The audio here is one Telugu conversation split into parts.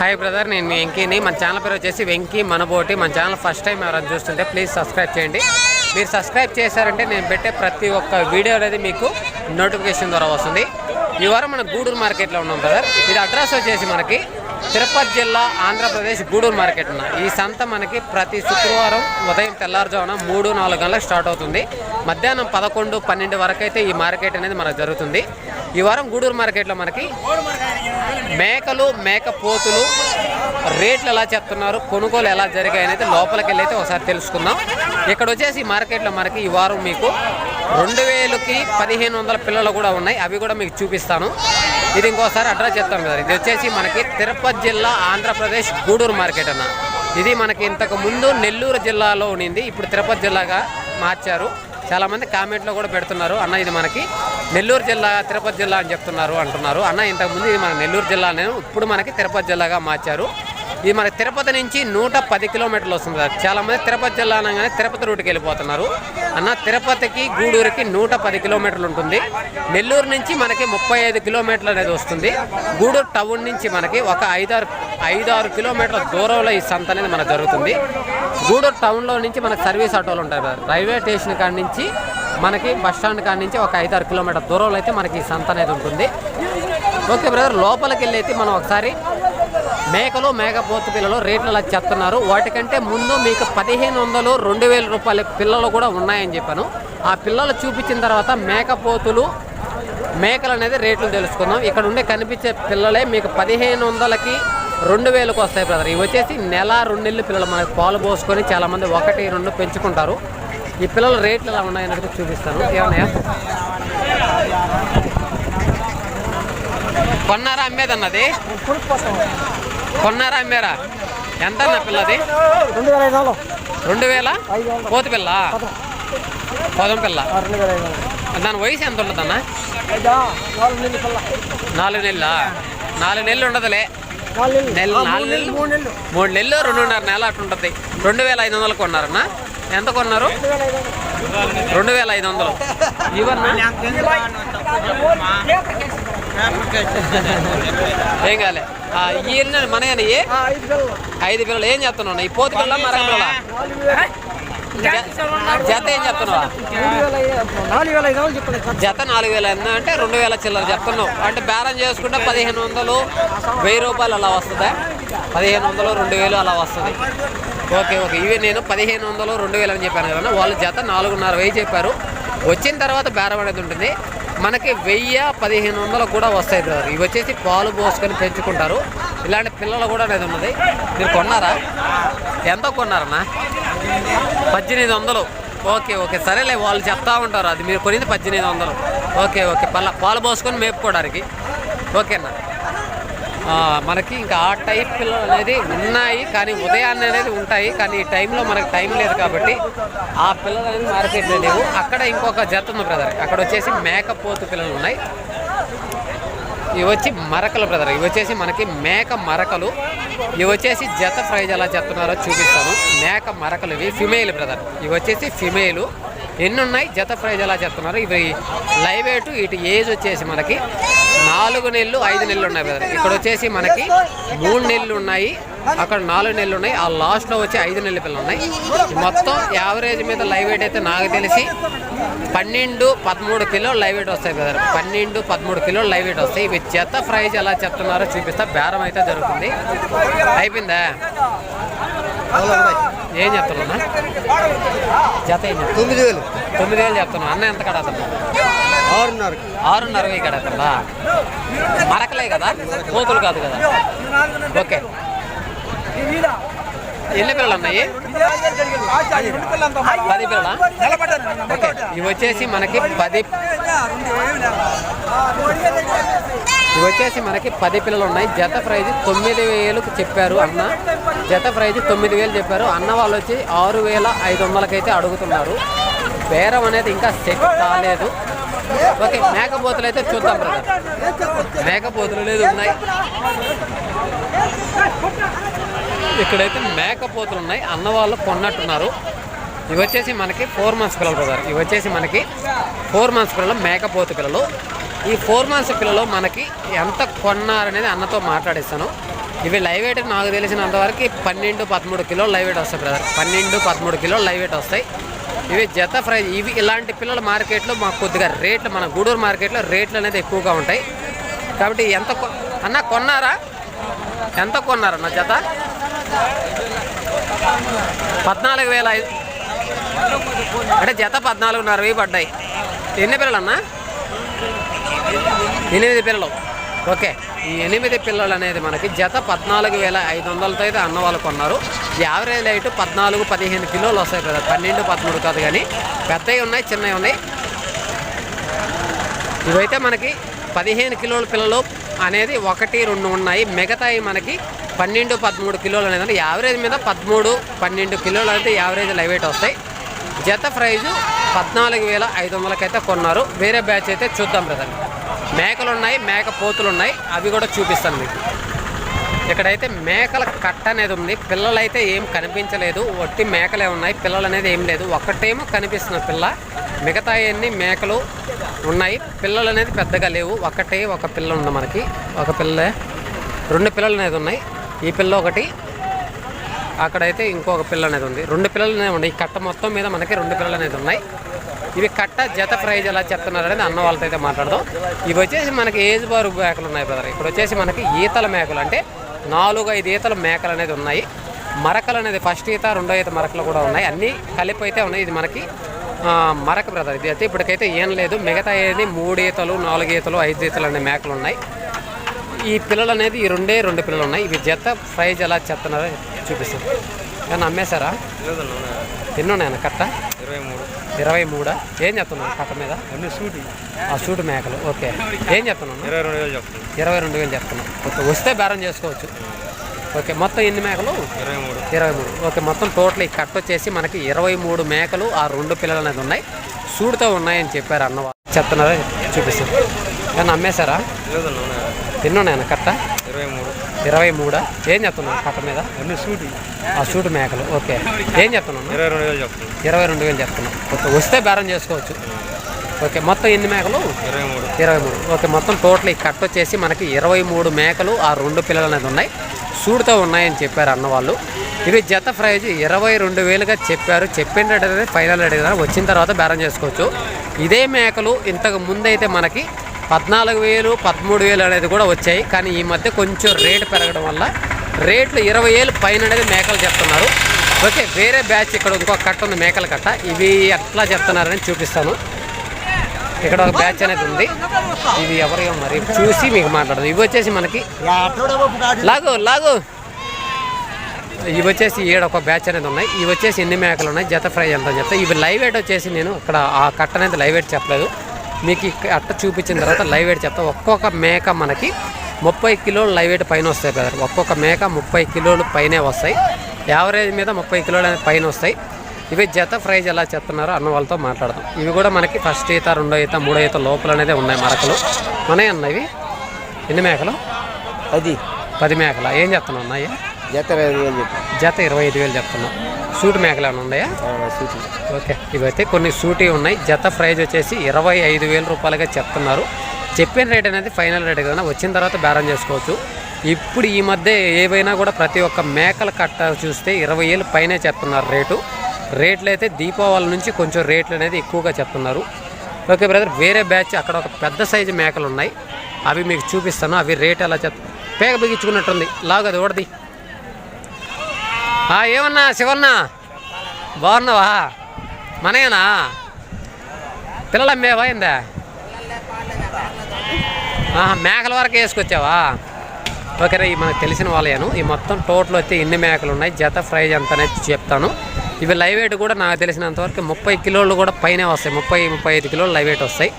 హాయ్ బ్రదర్ నేను మీ వెంకీని. మన ఛానల్ పేరు వచ్చేసి వెంకీ మనబోటి. మన ఛానల్ ఫస్ట్ టైం ఎవరైనా చూస్తుంటే ప్లీజ్ సబ్స్క్రైబ్ చేయండి. మీరు సబ్స్క్రైబ్ చేశారంటే నేను పెట్టే ప్రతి ఒక్క వీడియో అనేది మీకు నోటిఫికేషన్ ద్వారా వస్తుంది. ఈ వారం మన గూడూరు మార్కెట్లో ఉన్నాం బ్రదర్ ఇది అడ్రస్ వచ్చేసి మనకి తిరుపతి జిల్లా ఆంధ్రప్రదేశ్ గూడూరు మార్కెట్ ఉన్న ఈ సంత మనకి ప్రతి శుక్రవారం ఉదయం తెల్లారుజామున మూడు నాలుగు గంటలకు స్టార్ట్ అవుతుంది. మధ్యాహ్నం పదకొండు పన్నెండు వరకు అయితే ఈ మార్కెట్ అనేది మనకు జరుగుతుంది. ఈ వారం గూడూరు మార్కెట్లో మనకి మేకలు మేకపోతులు రేట్లు ఎలా చెప్తున్నారు కొనుగోలు ఎలా జరిగాయి అయితే లోపలికి వెళ్ళి అయితే ఒకసారి తెలుసుకుందాం. ఇక్కడ వచ్చేసి మార్కెట్లో మనకి ఈ వారం మీకు రెండు వేలకి పదిహేను వందల పిల్లలు కూడా ఉన్నాయి. అవి కూడా మీకు చూపిస్తాను. ఇది ఇంకోసారి అడ్రస్ చెప్తాను కదా. ఇది వచ్చేసి మనకి తిరుపతి జిల్లా ఆంధ్రప్రదేశ్ గూడూరు మార్కెట్ అన్న. ఇది మనకి ఇంతకు ముందు నెల్లూరు జిల్లాలో ఉండింది. ఇప్పుడు తిరుపతి జిల్లాగా మార్చారు. చాలామంది కామెంట్లో కూడా పెడుతున్నారు అన్న ఇది మనకి నెల్లూరు జిల్లా తిరుపతి జిల్లా అని చెప్తున్నారు అంటున్నారు. అన్న ఇంతకుముందు ఇది మన నెల్లూరు జిల్లానే ఇప్పుడు మనకి తిరుపతి జిల్లాగా మార్చారు. ఇది మన తిరుపతి నుంచి నూట పది కిలోమీటర్లు వస్తుంది సార్. చాలామంది తిరుపతి జిల్లా అనగానే తిరుపతి రూట్కి వెళ్ళిపోతున్నారు. అన్న తిరుపతికి గూడూరుకి నూట పది కిలోమీటర్లు ఉంటుంది. నెల్లూరు నుంచి మనకి ముప్పై ఐదు కిలోమీటర్లు అనేది వస్తుంది. గూడూరు టౌన్ నుంచి మనకి ఒక ఐదారు ఐదారు కిలోమీటర్ల దూరంలో ఈ సంత అనేది మనకు జరుగుతుంది. గూడూరు టౌన్లో నుంచి మనకు సర్వీస్ ఆటోలు ఉంటాయి సార్. రైల్వే స్టేషన్ కాడ నుంచి మనకి బస్ స్టాండ్ కాడ నుంచి ఒక ఐదారు కిలోమీటర్ దూరంలో అయితే మనకి ఈ సంత అనేది ఉంటుంది. ఓకే బ్రదర్ లోపలికి వెళ్ళి అయితే మనం ఒకసారి మేకలు మేకపోతు పిల్లలు రేట్లు అలా చెప్తున్నారు వాటికంటే ముందు మీకు పదిహేను వందలు రెండు వేల రూపాయల పిల్లలు కూడా ఉన్నాయని చెప్పాను. ఆ పిల్లలు చూపించిన తర్వాత మేకపోతులు మేకలు అనేది రేట్లు తెలుసుకుందాం. ఇక్కడ ఉండే కనిపించే పిల్లలే మీకు పదిహేను వందలకి రెండు వేలకు వస్తాయి బ్రదర్. ఇవి వచ్చేసి నెల రెండు నెలలు పిల్లలు మనకి పాలు పోసుకొని చాలామంది ఒకటి రెండు పెంచుకుంటారు. ఈ పిల్లల రేట్లు ఎలా ఉన్నాయన్నది చూపిస్తాను. ఏమన్నాయా? కొన్నారా అమ్మేదన్నది? కొన్నారా అమ్మారా? ఎంత అన్న పిల్లది రెండు వేల పోతు పిల్ల? పొదం. పిల్ల. దాని వయసు ఎంత ఉంటుందన్న ఐదా నాలుగు నెలలు నాలుగు నెలల? ఉండదులే. నాలుగు నెల మూడు నెలలు మూడు రెండున్నర నెల అట్లా ఉంటుంది. రెండు వేల ఐదు వందలు కొన్నారన్నా? ఎంత కొన్నారు? రెండు వేల ఐదు వందలు. ఇవన్నా ఏం కాలే? ఆ, ఈ ఎన్ని మన ఏ ఆ, ఐదు పిల్లలు. ఐదు పిల్లలు. ఏం చెప్తున్నావు ఈ పోతు పిల్ల మరొక పిల్ల నాలుగు వేల జత ఏం చెప్తున్నావా? జత నాలుగు వేల ఎంత అంటే రెండు వేల చిల్లర చెప్తున్నావు. అంటే బేరం చేసుకుంటే పదిహేను వందలు వెయ్యి రూపాయలు అలా వస్తుందా? పదిహేను వందలు రెండు వేలు అలా వస్తుంది. Okay okay. ఇవి నేను పదిహేను వందలు రెండు వేలు అని చెప్పాను కదా వాళ్ళు జత నాలుగున్నర వెయ్యి చెప్పారు. వచ్చిన తర్వాత బేరం అనేది ఉంటుంది. మనకి వెయ్యి పదిహేను వందలు కూడా వస్తాయి బ్రదర్. ఇవి వచ్చేసి పాలు పోసుకొని పెంచుకుంటారు. ఇలాంటి పిల్లలు కూడా అనేది ఉన్నది. మీరు కొన్నారా? ఎంత కొన్నారన్నా? పద్దెనిమిది వందలు. Okay okay. సరేలే వాళ్ళు చెప్తా ఉంటారు. అది మీరు కొనింది పద్దెనిమిది వందలు. Okay okay. పల్ల పాలు పోసుకొని మేపుకోవడానికి. ఓకేనా మనకి ఇంకా ఆ టైప్ పిల్లలు అనేది ఉన్నాయి కానీ ఉదయాన్నే అనేది ఉంటాయి. కానీ ఈ టైంలో మనకు టైం లేదు కాబట్టి ఆ పిల్లలు అనేది మార్కెట్లో లేవు. అక్కడ ఇంకొక జత ఉంది బ్రదర్. అక్కడ వచ్చేసి మేకపోతు పిల్లలు ఉన్నాయి. ఇవి వచ్చి మరకలు బ్రదర్. ఇవి వచ్చేసి మనకి మేక మరకలు. ఇవి వచ్చేసి జత ప్రైజ్ ఎలా చెప్తున్నారో చూపిస్తాను. మేక మరకలు ఇవి. Female brother. ఇవి వచ్చేసి ఫిమేలు. ఎన్ని ఉన్నాయి? జత ప్రైజ్ ఎలా చెప్తున్నారు ఇవి లైవ్ వెయిట్ ఇటు ఏజ్ వచ్చేసి మనకి నాలుగు నెలలు ఐదు నెలలు ఉన్నాయి బ్రదర్. ఇక్కడ వచ్చేసి మనకి మూడు నెలలు ఉన్నాయి అక్కడ నాలుగు నెలలు ఉన్నాయి ఆ లాస్ట్లో వచ్చి ఐదు నెలల పిల్లలు ఉన్నాయి. మొత్తం యావరేజ్ మీద లైవ్ వెయిట్ అయితే నాకు తెలిసి పన్నెండు పదమూడు కిలో లైవ్ వెయిట్ వస్తాయి బ్రదర్. పన్నెండు పదమూడు కిలో లైవ్ వెయిట్ వస్తాయి. ఇవి జత ప్రైజ్ ఎలా చెప్తున్నారో చూపిస్తా. బేరం అయితే జరుగుతుంది. అయిపోయిందా? ఏం చెప్తున్నా జత ఏం చెప్తున్నా తొమ్మిది వేలు. తొమ్మిది వేలు చెప్తున్నా అన్న ఎంత కడ అతను ఆరున్నర. ఆరున్నర ఇక్కడ కదా మరకలే కదా? కోతులు కాదు కదా? ఓకే. ఎన్ని పిల్లలు ఉన్నాయి? పది పిల్లల? ఓకే. ఇవి వచ్చేసి మనకి పది ఇవి వచ్చేసి మనకి పది పిల్లలు ఉన్నాయి. జత ప్రైజ్ తొమ్మిది వేలకు చెప్పారు అన్న. జత ప్రైజ్ తొమ్మిది వేలు చెప్పారు. అన్న వాళ్ళు వచ్చి ఆరు వేల ఐదు వందలకైతే అడుగుతున్నారు. బేరం అనేది ఇంకా సెట్ కాలేదు. ఓకే మేకపోతులు అయితే చూద్దాం బ్రదర్ మేకపోతులు అనేది ఉన్నాయి. ఇక్కడైతే మేకపోతులు ఉన్నాయి. అన్న వాళ్ళు కొన్నట్టున్నారు. ఇవి వచ్చేసి మనకి ఫోర్ మంత్స్ పిల్లలు బ్రదర్ ఇవి వచ్చేసి మనకి ఫోర్ మంత్స్ పిల్లలు మేకపోతు పిల్లలు. ఈ ఫోర్ మంత్స్ పిల్లలు మనకి ఎంత కొన్నారనేది అన్నతో మాట్లాడిస్తాను. ఇవి లైవ్ వెయిట్ నాకు తెలిసినంత వరకు పన్నెండు పదమూడు కిలోలు లైవ్ వెయిట్ వస్తాయి బ్రదర్ పన్నెండు పదమూడు కిలోలు లైవ్ వెయిట్ వస్తాయి. ఇవి జత ఫ్రై ఇవి ఇలాంటి పిల్లల మార్కెట్లో మాకు కొద్దిగా రేట్లు మన గూడూరు మార్కెట్లో రేట్లు అనేది ఎక్కువగా ఉంటాయి. కాబట్టి ఎంత కొ- అన్న కొన్నారా? ఎంత కొన్నారన్న జత? పద్నాలుగు వేల ఐదు అంటే జత పద్నాలుగున్నర వెయ్యి పడ్డాయి. ఎన్ని పిల్లలు అన్నా ఎనిమిది పిల్లలు. ఓకే. ఈ ఎనిమిది పిల్లలు అనేది మనకి జత పద్నాలుగు వేల ఐదు వందలతో అయితే అన్న వాళ్ళు కొన్నారు. యావరేజ్ లైట్ పద్నాలుగు పదిహేను కిలోలు వస్తాయి కదా. పన్నెండు పదమూడు కాదు కానీ పెద్దవి ఉన్నాయి చిన్నవి ఉన్నాయి. ఇవైతే మనకి పదిహేను కిలోల పిల్లలు అనేది ఒకటి రెండు ఉన్నాయి. మిగతాయి మనకి పన్నెండు పదమూడు కిలోలు అనేది యావరేజ్ మీద పదమూడు పన్నెండు కిలోలు అయితే యావరేజ్ లైవ్ వెయిట్ వస్తాయి. జత ప్రైజు పద్నాలుగు వేల ఐదు వందలకైతే కొన్నారు. వేరే బ్యాచ్ అయితే చూద్దాం బ్రదర్. మేకలు ఉన్నాయి మేక పోతులు ఉన్నాయి అవి కూడా చూపిస్తాను మీకు. ఇక్కడైతే మేకల కట్ట అనేది ఉంది. పిల్లలు అయితే ఏం కనిపించలేదు. ఒట్టి మేకలే ఉన్నాయి. పిల్లలు అనేది ఏం లేదు. ఒక్కటేమో కనిపిస్తున్న పిల్ల. మిగతా అన్ని మేకలు ఉన్నాయి? పిల్లలు అనేది పెద్దగా లేవు. ఒకటే ఒక పిల్ల ఉంది మనకి. ఒక పిల్ల రెండు పిల్లలు అనేది ఉన్నాయి. ఈ పిల్ల ఒకటి. అక్కడైతే ఇంకొక పిల్ల అనేది ఉంది. రెండు పిల్లలు అనేవి ఉన్నాయి. ఈ కట్ట మొత్తం మీద మనకి రెండు పిల్లలు అనేది ఉన్నాయి. ఇవి కట్ట జత ప్రైజ్ ఎలా చెప్తున్నారు అనేది అన్న వాళ్ళతో అయితే మాట్లాడదాం. ఇవి వచ్చేసి మనకి ఏజ్ బారు మేకలు ఉన్నాయి బ్రదర్ ఇప్పుడు వచ్చేసి మనకి ఈతల మేకలు అంటే నాలుగు ఐదు ఈతల మేకలు అనేది ఉన్నాయి. మరకలు అనేది ఫస్ట్ ఈత రెండో ఈత మరకలు కూడా ఉన్నాయి. అన్నీ కలిపి అయితే ఉన్నాయి. ఇది మనకి మరక బ్రదర్ ఇది అయితే ఇప్పటికైతే ఏం లేదు. మిగతా ఏది మూడు ఈతలు నాలుగు ఈతలు ఐదు ఈతలు అనే మేకలు ఉన్నాయి. ఈ పిల్లలు అనేది ఈ రెండే రెండు పిల్లలు ఉన్నాయి. ఇవి జత ప్రైజ్ ఎలా చెప్తున్నారో చూపిస్తాను. ఏమన్నా అమ్మేశారా? ఎన్ని ఉన్నాయన్న కట్ట? ఇరవై మూడు. ఇరవై మూడా? ఏం చెప్తున్నాను కట్ట మీద? ఆ సూటు మేకలు. ఓకే. ఏం చెప్తున్నాను ఇరవై రెండు వేలు చెప్తుంది ఇరవై రెండు వేలు చెప్తున్నాను ఓకే వస్తే బేరం చేసుకోవచ్చు. ఓకే మొత్తం ఎన్ని మేకలు? ఇరవై మూడు. ఇరవై మూడు. ఓకే మొత్తం టోటల్ ఈ కట్ట వచ్చేసి మనకి ఇరవై మూడు మేకలు ఆ రెండు పిల్లలు అనేది ఉన్నాయి. సూడుతో ఉన్నాయని చెప్పారు అన్న వాళ్ళు. చెప్తున్నారా? చూపిస్తాను. ఏమన్నా అమ్మేశారా? ఎన్ని ఉన్నాయన్న కట్ట ఇరవై మూడు? ఏం చెప్తున్నాను కట్ట మీద? ఆ సూటు మేకలు. ఓకే. ఏం చెప్తున్నాను ఇరవై రెండు వేలు చెప్తుంది ఇరవై రెండు వేలు చెప్తున్నాను ఓకే వస్తే బేరం చేసుకోవచ్చు. ఓకే మొత్తం ఎన్ని మేకలు? ఇరవై మూడు. ఇరవై మూడు. ఓకే మొత్తం టోటల్ ఈ కట్ట వచ్చేసి మనకి ఇరవై మూడు మేకలు ఆ రెండు పిల్లలు అనేది ఉన్నాయి. సూడుతో ఉన్నాయని చెప్పారు అన్న వాళ్ళు. ఇవి జత ప్రైజ్ ఇరవై రెండు వేలుగా చెప్పారు. చెప్పిన రేట్ అనేది ఫైనల్ రేట్ వచ్చిన తర్వాత బేరం చేసుకోవచ్చు. ఇదే మేకలు ఇంతకు ముందైతే మనకి పద్నాలుగు వేలు పదమూడు వేలు అనేది కూడా వచ్చాయి. కానీ ఈ మధ్య కొంచెం రేటు పెరగడం వల్ల రేట్లు ఇరవై వేలు పైన అనేది మేకలు చెప్తున్నారు. ఓకే వేరే బ్యాచ్ ఇక్కడ ఇంకో కట్ట ఉంది మేకల కట్ట. ఇవి ఎట్లా చెప్తున్నారని చూపిస్తాను. ఇక్కడ ఒక బ్యాచ్ అనేది ఉంది. ఇది ఎవరియో మరి చూసి మీకు మాట్లాడదు. ఇవి వచ్చేసి మనకి లాగు లాగు. ఇవి వచ్చేసి ఏడు ఒక బ్యాచ్ అనేది ఉన్నాయి. ఇవి వచ్చేసి ఎన్ని మేకలు ఉన్నాయి? జత ఫ్రై ఎంత చెప్తే ఇవి లైవ్ వెయిట్ వచ్చేసి నేను ఇక్కడ ఆ కట్ట అనేది లైవ్ వెయిట్ చెప్పలేదు. మీకు ఈ కట్ట చూపించిన తర్వాత లైవ్ వెయిట్ చెప్తా. ఒక్కొక్క మేక మనకి ముప్పై కిలోలు లైవ్ వెయిట్ పైన వస్తాయి బ్రదర్ ఒక్కొక్క మేక ముప్పై కిలోలు పైనే వస్తాయి. యావరేజ్ మీద ముప్పై కిలోలు అనేది పైన వస్తాయి. ఇవి జత ప్రైజ్ ఎలా చెప్తున్నారో అన్న వాళ్ళతో మాట్లాడదాం. ఇవి కూడా మనకి ఫస్ట్ ఈత రెండో ఈత మూడో ఈత లోపల అనేది ఉన్నాయి మరకలు. ఉన్నాయి అన్న ఇవి? ఎన్ని మేకలు? అది పది మేకలా? ఏం చెప్తున్నావు ఉన్నాయి జత ఇరవై ఐదు వేలు జత ఇరవై ఐదు వేలు చెప్తున్నాం సూట్ మేకలు ఏమైనా ఉన్నాయా సూటి ఓకే ఇవైతే కొన్ని సూటీ ఉన్నాయి. జత ప్రైజ్ వచ్చేసి ఇరవై ఐదు వేల రూపాయలుగా చెప్తున్నారు. చెప్పిన రేట్ అనేది ఫైనల్ రేట్ కదా వచ్చిన తర్వాత బేరం చేసుకోవచ్చు. ఇప్పుడు ఈ మధ్య ఏవైనా కూడా ప్రతి ఒక్క మేకల కట్ట చూస్తే ఇరవై ఏళ్ళు పైనే చెప్తున్నారు రేటు రేట్లు అయితే దీపావళి నుంచి కొంచెం రేట్లు అనేది ఎక్కువగా చెప్తున్నారు. ఓకే బ్రదర్ వేరే బ్యాచ్ అక్కడ ఒక పెద్ద సైజు మేకలు ఉన్నాయి అవి మీకు చూపిస్తాను. అవి రేట్ ఎలా చెప్ పేగ బిగించుకున్నట్టుంది. లాగు అది ఓడది. ఆ, ఏమన్నా శివన్నా? బాగున్నావా? మనయేనా పిల్లలు అమ్మేవా ఏందా ఆహా, మేకల వరకు వేసుకొచ్చావా? ఓకే మనకు తెలిసిన వాళ్ళేను. ఈ మొత్తం టోటల్ వచ్చి ఎన్ని మేకలు ఉన్నాయి? జత ప్రైజ్ ఎంత అనేది చెప్తాను. ఇవి లైవ్ వెయిట్ కూడా నాకు తెలిసినంతవరకు ముప్పై కిలోలు కూడా పైన వస్తాయి. ముప్పై ముప్పై ఐదు కిలోలు లైవ్ వెయిట్ వస్తాయి.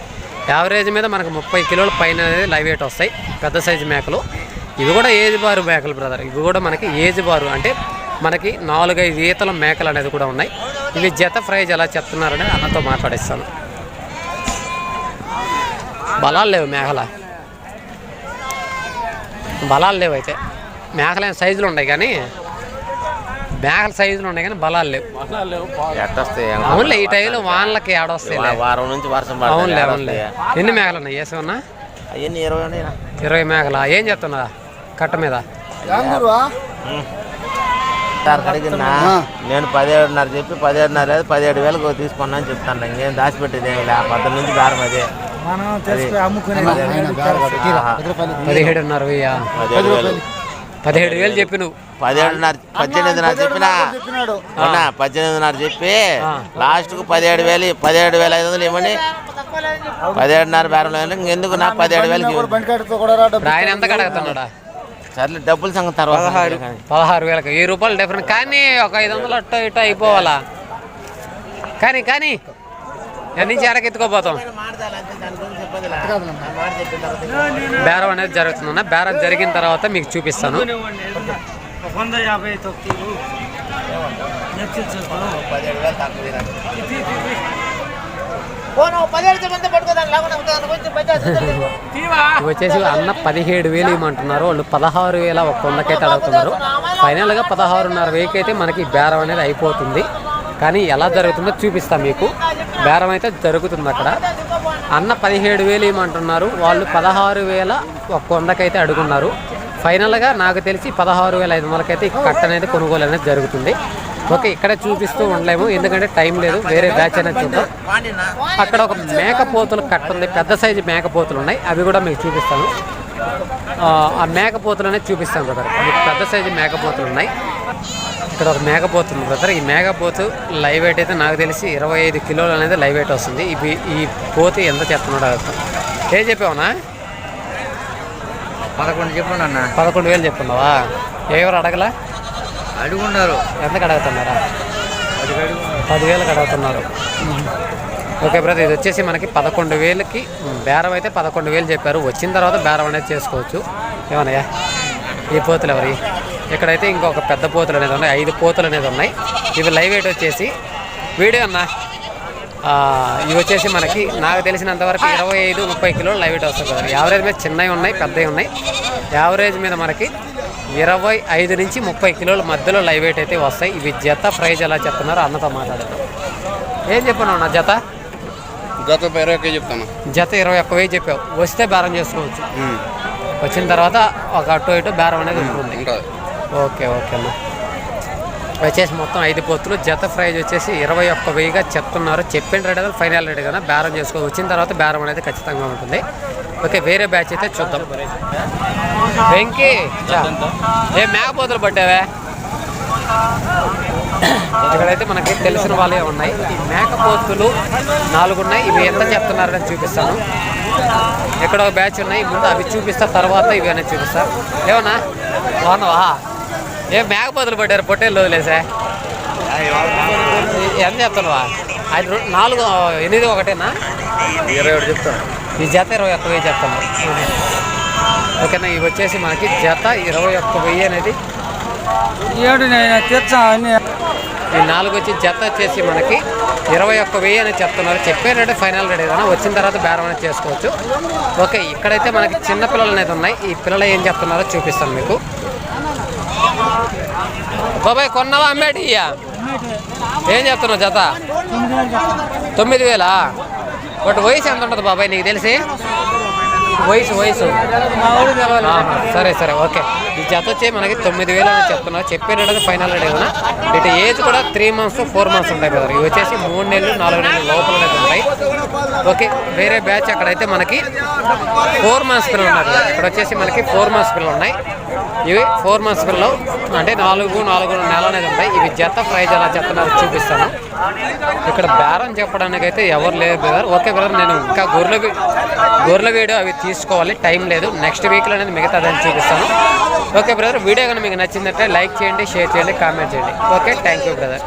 యావరేజ్ మీద మనకు ముప్పై కిలోలు పైన అనేది లైవ్ వెయిట్ వస్తాయి. పెద్ద సైజు మేకలు. ఇవి కూడా ఏజ్ బారు మేకలు బ్రదర్. ఇవి కూడా మనకి ఏజ్ బారు. అంటే మనకి నాలుగైదు ఈతల మేకలు అనేది కూడా ఉన్నాయి. ఇవి జత ప్రైజ్ ఎలా చెప్తున్నారని అన్నతో మాట్లాడిస్తాను. బలాలు లేవు మేకల. బలాలు లేవు అయితే. మేకలేని సైజులు ఉన్నాయి కానీ మేకల సైజులు ఉన్నాయి కానీ బలాలు లేవు. అవునులే ఈ టైంలో వానలకి ఆడొస్తాయి వారం నుంచి వర్షం అవునులే పడుతుంది అవునులే ఎన్ని మేకలు ఉన్నాయి? అవన్నీ ఇరవై మేకల? ఏం చెప్తున్నా కట్ట మీద? సార్. నేను పదిహేడున్నర చెప్పి పదిహేడున్నర లేదు పదిహేడు వేలకు తీసుకున్నా అని చెప్తాను ఇంకేం దాచిపెట్టేది ఏమి లే. పొద్దున్న నుంచి బేరం అదే. పదిహేడున్నర పదిహేడు వేలు. పదిహేడు వేలు చెప్పి నువ్వు. పదిహేడున్నర పద్దెనిమిదిన్నర చెప్పినా? అవునా పద్దెనిమిదిన్నర చెప్పి ఆ. లాస్ట్కు పదిహేడు వేలు పదిహేడు వేల ఐదు వందలు ఇవ్వని పదిహేడున్నర బేరంలో. ఇంకెందుకు నాకు పదిహేడు వేలకి ఇప్పుడు ఆయన ఎంత కడుగుతున్నాడా? సర్లే డబ్బుల సంగతి తర్వాత పదహారు. వేలకు వెయ్యి రూపాయలు డిఫరెంట్ కానీ ఒక ఐదు వందలు అట్టో ఇటో అయిపోవాలా? కానీ కానీ ఎన్ని నుంచి ఎడకెత్తుకోపోతాం బేరం అనేది జరుగుతుందన్న బేరం జరిగిన తర్వాత మీకు చూపిస్తాను. వంద యాభై తొక్కి పదిహేడు వేలు తక్కువ తినాలి. ఇవి వచ్చేసి అన్న పదిహేడు వేలు ఇవ్వమంటున్నారు. వాళ్ళు పదహారు వేల ఒక వందకైతే అడుగుతున్నారు. ఫైనల్గా పదహారున్నర వేలకి అయితే మనకి బేరం అనేది అయిపోతుంది. కానీ ఎలా జరుగుతుందో చూపిస్తాం మీకు. బేరం అయితే జరుగుతుంది అక్కడ. అన్న పదిహేడు వేలు ఇవ్వమంటున్నారు. వాళ్ళు పదహారు వేల ఒక వందకైతే అడుగున్నారు. ఫైనల్గా నాకు తెలిసి పదహారు వేల ఐదు వందలకైతే ఈ కట్ట అనేది కొనుగోలు అనేది జరుగుతుంది. ఓకే ఇక్కడ చూపిస్తూ ఉండలేము. ఎందుకంటే టైం లేదు. వేరే బ్యాచ్ అనేది చూద్దాం. అక్కడ ఒక మేకపోతులు కట్ట ఉంది. పెద్ద సైజు మేకపోతులు ఉన్నాయి. అవి కూడా మీకు చూపిస్తాను. ఆ, మేకపోతులు అనేది చూపిస్తాను బ్రదర్ మీకు పెద్ద సైజు మేకపోతులు ఉన్నాయి. ఇక్కడ ఒక మేకపోతు ఉంది బ్రదర్ ఈ మేకపోతు లైవ్ వెయిట్ అయితే నాకు తెలిసి ఇరవై ఐదు కిలోలు అనేది లైవ్ వెయిట్ వస్తుంది. ఇవి ఈ పోతు ఎంత చెప్తున్నాడు ఏం చెప్పావునా? పదకొండు చెప్పండి అన్న పదకొండు వేలు చెప్పున్నావా? ఎవరు అడగలా? అడుగున్నారు. ఎంతకు అడుగుతున్నారా పదివేలకు అడుగుతున్నారు ఓకే బ్రదర్ ఇది వచ్చేసి మనకి పదకొండు వేలకి బేరం అయితే పదకొండు వేలు చెప్పారు. వచ్చిన తర్వాత బేరం అనేది చేసుకోవచ్చు. ఏమన్నాయా ఈ పోతులు ఎవరి? ఇక్కడైతే ఇంకొక పెద్ద పోతులు అనేది ఉన్నాయి. ఐదు పోతులు అనేది ఉన్నాయి. ఇవి లైవ్ వెయిట్ వచ్చేసి వీడియో అన్న. ఇవి వచ్చేసి మనకి నాకు తెలిసినంత వరకు ఇరవై ఐదు ముప్పై కిలోలు లైవ్ వెయిట్ వస్తుంది యావరేజ్ మీద చిన్నవి ఉన్నాయి పెద్దవి ఉన్నాయి. యావరేజ్ మీద మనకి ఇరవై ఐదు నుంచి ముప్పై కిలోల మధ్యలో లైవ్ వెయిట్ అయితే వస్తాయి. ఇవి జత ప్రైజ్ ఎలా చెప్తున్నారో అన్నతో మాట్లాడతాం ఏం చెప్పాను నా జత? గత ఇరవై చెప్తాను. జత ఇరవై ఒక్క వెయ్యి చెప్పావు. వస్తే బేరం చేసుకోవచ్చు. వచ్చిన తర్వాత ఒక అటు ఇటు బేరం అనేది ఉంటుంది. ఓకే ఓకే అమ్మా వచ్చేసి మొత్తం ఐదు పొత్తులు జత ప్రైజ్ వచ్చేసి ఇరవై ఒక్క వెయ్యిగా చెప్తున్నారు. చెప్పిన రేట్ కదా ఫైనల్ రేట్ కదా. బేరం చేసుకో వచ్చిన తర్వాత బేరం అనేది ఖచ్చితంగా ఉంటుంది. ఓకే వేరే బ్యాచ్ అయితే చూద్దాం. వెంకీ చా. ఏ మేకపోతులు పట్టావే ఇక్కడైతే మనకి తెలిసిన వాళ్ళే ఉన్నాయి. ఈ మేకపోతులు నాలుగు ఉన్నాయి. ఇవి ఎంత చెప్తున్నారని చూపిస్తాను. ఇక్కడ ఒక బ్యాచ్ ఉన్నాయి. ముందు అవి చూపిస్తా తర్వాత ఇవి అనేది చూపిస్తా. ఏమన్నా? బాగున్నావా? ఏ మేకపోతులు పట్టారు పొట్టేళ్ళు వదిలేసా. ఎంత చెప్తున్నావా? అది నాలుగు ఎనిమిది ఒకటేనా? ఇరవై ఒకటి చెప్తాను ఈ జత ఇరవై ఒక్క వెయ్యి చెప్తాను ఓకేనా? ఇవి వచ్చేసి మనకి జత ఇరవై ఒక్క వెయ్యి అనేది. ఏడు ఈ నాలుగు వచ్చి జత వచ్చేసి మనకి ఇరవై ఒక్క వెయ్యి అని చెప్తున్నారు. చెప్పే రేటు ఫైనల్ రేట్ ఏదైనా వచ్చిన తర్వాత బేరం అనేది చేసుకోవచ్చు. ఓకే ఇక్కడైతే మనకి చిన్న పిల్లలు అనేది ఉన్నాయి. ఈ పిల్లలు ఏం చెప్తున్నారో చూపిస్తాను మీకు. బాబాయ్ కొన్నావా అమ్మేటి ఇయ్యా ఏం చెప్తున్నావు జత? తొమ్మిది వేలా? బట్ వయసు ఎంత ఉంటుంది బాబాయ్ నీకు తెలిసి? వయసు వయసు. సరే సరే ఓకే. ఈ జత వచ్చి మనకి తొమ్మిది వేలు అని చెప్తున్నారు. చెప్పేటది ఫైనల్ అడిగిన ఇటు ఏజ్ కూడా త్రీ మంత్స్ ఫోర్ మంత్స్ ఉంటాయి కదా ఇవి వచ్చేసి మూడు నెలలు నాలుగు నెలలు లోపల ఉంటాయి. ఓకే వేరే బ్యాచ్ అక్కడైతే మనకి ఫోర్ మంత్స్ పిల్లలు ఉన్నారు. ఇక్కడ వచ్చేసి మనకి ఫోర్ మంత్స్ పిల్లలు ఉన్నాయి. ఇవి ఫోర్ మంత్స్ పిల్లలు. అంటే నాలుగు నాలుగు నెలలు అనేది ఉంటాయి. ఇవి జత ప్రైజ్ ఎలా చెప్తున్నారు చూపిస్తాను. ఇక్కడ బేరం చెప్పడానికి అయితే ఎవరు లేదు బ్రదర్. ఓకే బ్రదర్ నేను ఇంకా గొర్రెల గొర్రెల వీడియో అవి తీసుకోవాలి. టైం లేదు. నెక్స్ట్ వీక్లో అనేది మిగతాదని చూపిస్తాను. ఓకే బ్రదర్ వీడియో కనుక మీకు నచ్చిందంటే లైక్ చేయండి షేర్ చేయండి కామెంట్ చేయండి. Okay thank you brother.